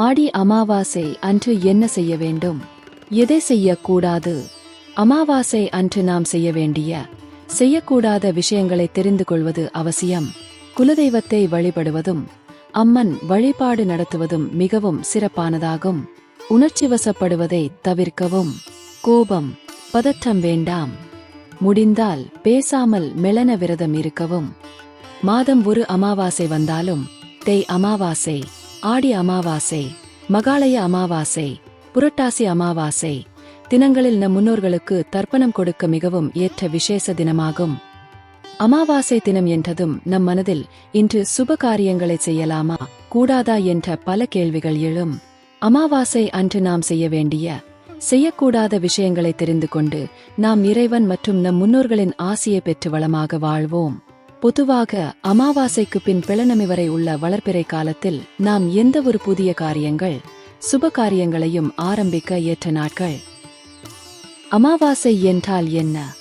ஆடி அமாவாசை அன்று என்ன செய்ய வேண்டும்? எதை செய்யக்கூடாது? அமாவாசை அன்று நாம் செய்ய வேண்டிய செய்யக்கூடாத விஷயங்களை தெரிந்து கொள்வது அவசியம். குலதெய்வத்தை வழிபடுவதும் அம்மன் வழிபாடு நடத்துவதும் மிகவும் சிறப்பானதாகும். உணர்ச்சிவசப்படுவதை தவிர்க்கவும். கோபம் பதற்றம் வேண்டாம். முடிந்தால் பேசாமல் மெலன விரதம் இருக்கவும். மாதம் ஒரு அமாவாசை வந்தாலும் தேய் அமாவாசை. ஆடி அமாவாசை மகாலய அமாவாசை புரட்டாசி அமாவாசை தினங்களில் நம் முன்னோர்களுக்கு தர்ப்பணம் கொடுக்க மிகவும் ஏற்ற விசேஷ தினமாகும். அமாவாசை தினம் என்றதும் நம் மனதில் இன்று சுப காரியங்களை செய்யலாமா கூடாதா என்ற பல கேள்விகள் எழும். அமாவாசை அன்று நாம் செய்ய வேண்டிய செய்யக்கூடாத விஷயங்களை தெரிந்து கொண்டு நாம் இறைவன் மற்றும் நம் முன்னோர்களின் ஆசியை பெற்று வளமாக வாழ்வோம். பொதுவாக அமாவாசைக்கு பின் பிளநமி வரை உள்ள வளர்ப்பிறை காலத்தில் நாம் எந்த ஒரு புதிய காரியங்கள் சுப காரியங்களையும் ஆரம்பிக்க ஏற்ற நாட்கள்? அமாவாசை என்றால் என்ன?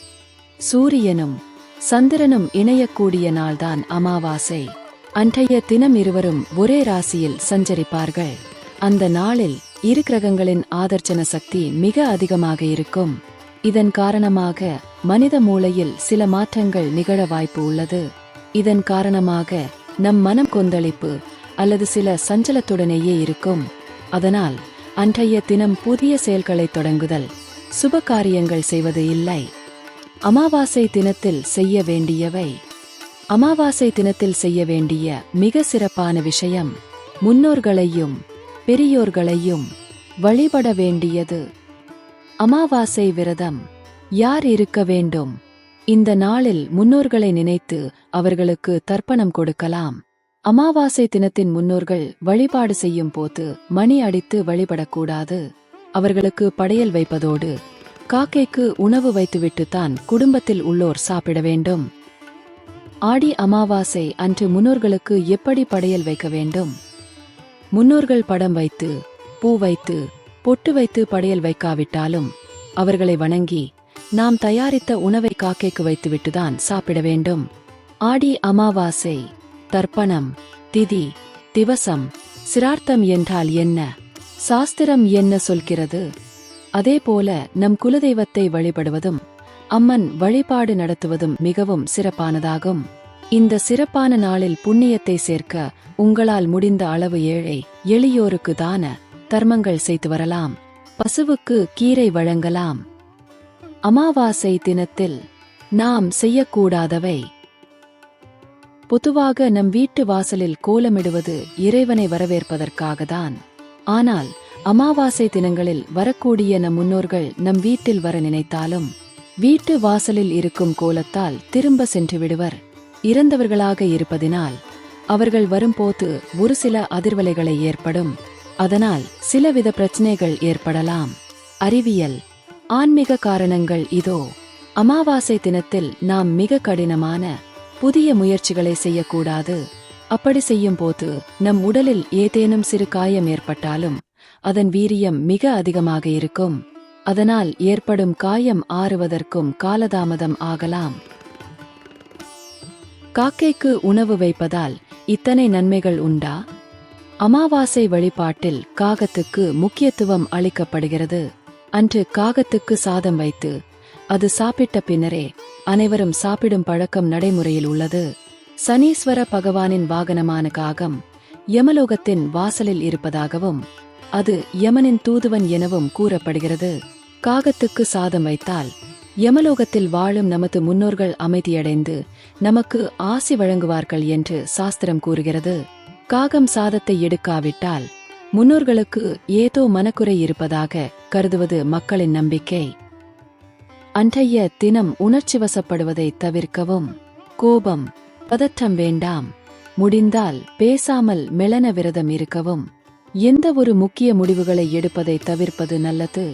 சூரியனும் சந்திரனும் இணையக்கூடிய நாள்தான் அமாவாசை. அன்றைய தினம் இருவரும் ஒரே ராசியில் சஞ்சரிப்பார்கள். அந்த நாளில் இரு கிரகங்களின் ஆதர்ச்சன சக்தி மிக அதிகமாக இருக்கும். இதன் காரணமாக மனித மூளையில் சில மாற்றங்கள் நிகழ வாய்ப்பு உள்ளது. இதன் காரணமாக நம் மனம் கொந்தளிப்பு அல்லது சில சஞ்சலத்துடனேயே இருக்கும். அதனால் அன்றைய தினம் புதிய செயல்களை தொடங்குதல் சுப காரியங்கள் செய்வது இல்லை. அமாவாசை தினத்தில் செய்ய வேண்டியவை. அமாவாசை தினத்தில் செய்ய வேண்டிய மிக சிறப்பான விஷயம் முன்னோர்களையும் பெரியோர்களையும் வழிபட வேண்டியது. அமாவாசை விரதம் யார் இருக்க வேண்டும்? இந்த நாளில் முன்னோர்களை நினைத்து அவர்களுக்கு தர்ப்பணம் கொடுக்கலாம். அமாவாசை தினத்தின் முன்னோர்கள் வழிபாடு செய்யும் போது மணி அடித்து வழிபடக்கூடாது. அவர்களுக்கு படையல் வைப்பதோடு காக்கைக்கு உணவு வைத்துவிட்டுத்தான் குடும்பத்தில் உள்ளோர் சாப்பிட வேண்டும். ஆடி அமாவாசை அன்று முன்னோர்களுக்கு எப்படி படையல் வைக்க வேண்டும்? முன்னோர்கள் படம் வைத்து பூ வைத்து பொட்டு வைத்து படையல் வைக்காவிட்டாலும் அவர்களை வணங்கி நாம் தயாரித்த உணவை காக்கைக்கு வைத்துவிட்டுதான் சாப்பிட வேண்டும். ஆடி அமாவாசை தர்ப்பணம் திதி திவசம் சிரார்த்தம் என்றால் என்ன? சாஸ்திரம் என்ன சொல்கிறது? அதேபோல நம் குலதெய்வத்தை வழிபடுவதும் அம்மன் வழிபாடு நடத்துவதும் மிகவும் சிறப்பானதாகும். இந்த சிறப்பான நாளில் புண்ணியத்தை சேர்க்க உங்களால் முடிந்த அளவு ஏழை எளியோருக்கு தான தர்மங்கள் செய்து வரலாம். பசுவுக்கு கீரை வழங்கலாம். அமாவாசை தினத்தில் நாம் செய்யக்கூடாதவை. பொதுவாக நம் வீட்டு வாசலில் கோலமிடுவது இறைவனை வரவேற்பதற்காகத்தான். ஆனால் அமாவாசை தினங்களில் வரக்கூடிய நம் முன்னோர்கள் நம் வீட்டில் வர நினைத்தாலும் வீட்டு வாசலில் இருக்கும் கோலத்தால் திரும்ப சென்று விடுவர். இறந்தவர்களாக இருப்பதினால் அவர்கள் வரும்போது ஒரு சில அதிர்வலைகளை ஏற்படும். அதனால் சிலவித பிரச்சனைகள் ஏற்படலாம். அறிவியல். ஆன்மீக காரணங்கள் இதோ. அமாவாசை தினத்தில் நாம் மிக கடினமான புதிய முயற்சிகளை செய்யக்கூடாது. அப்படி செய்யும் போது நம் உடலில் ஏதேனும் சிறு காயம் ஏற்பட்டாலும் அதன் வீரியம் மிக அதிகமாக இருக்கும். அதனால் ஏற்படும் காயம் ஆறுவதற்கும் காலதாமதம் ஆகலாம். காக்கைக்கு உணவு வைப்பதால் இத்தனை நன்மைகள் உண்டா? அமாவாசை வழிபாட்டில் காகத்துக்கு முக்கியத்துவம் அளிக்கப்படுகிறது. அன்று காகத்துக்கு சாதம் வைத்து அது சாப்பிட்ட பின்னரே அனைவரும் சாப்பிடும் பழக்கம் நடைமுறையில் உள்ளது. சனீஸ்வர பகவானின் வாகனமான காகம் யமலோகத்தின் வாசலில் இருப்பதாகவும் அது யமனின் தூதுவன் எனவும் கூறப்படுகிறது. காகத்துக்கு சாதம் வைத்தால் யமலோகத்தில் வாழும் நமது முன்னோர்கள் அமைதியடைந்து நமக்கு ஆசி வழங்குவார்கள் என்று சாஸ்திரம் கூறுகிறது. காகம் சாதத்தை எடுக்காவிட்டால் முன்னோர்களுக்கு ஏதோ மனக்குறை இருப்பதாக கருதுவது மக்களின் நம்பிக்கை. அன்றைய தினம் உணர்ச்சிவசப்படுவதை தவிர்க்கவும் கோபம் பதற்றம் வேண்டாம். முடிந்தால் பேசாமல் மெளன விரதம் இருக்கவும். எந்த ஒரு முக்கிய முடிவுகளை எடுப்பதை தவிர்ப்பது நல்லது.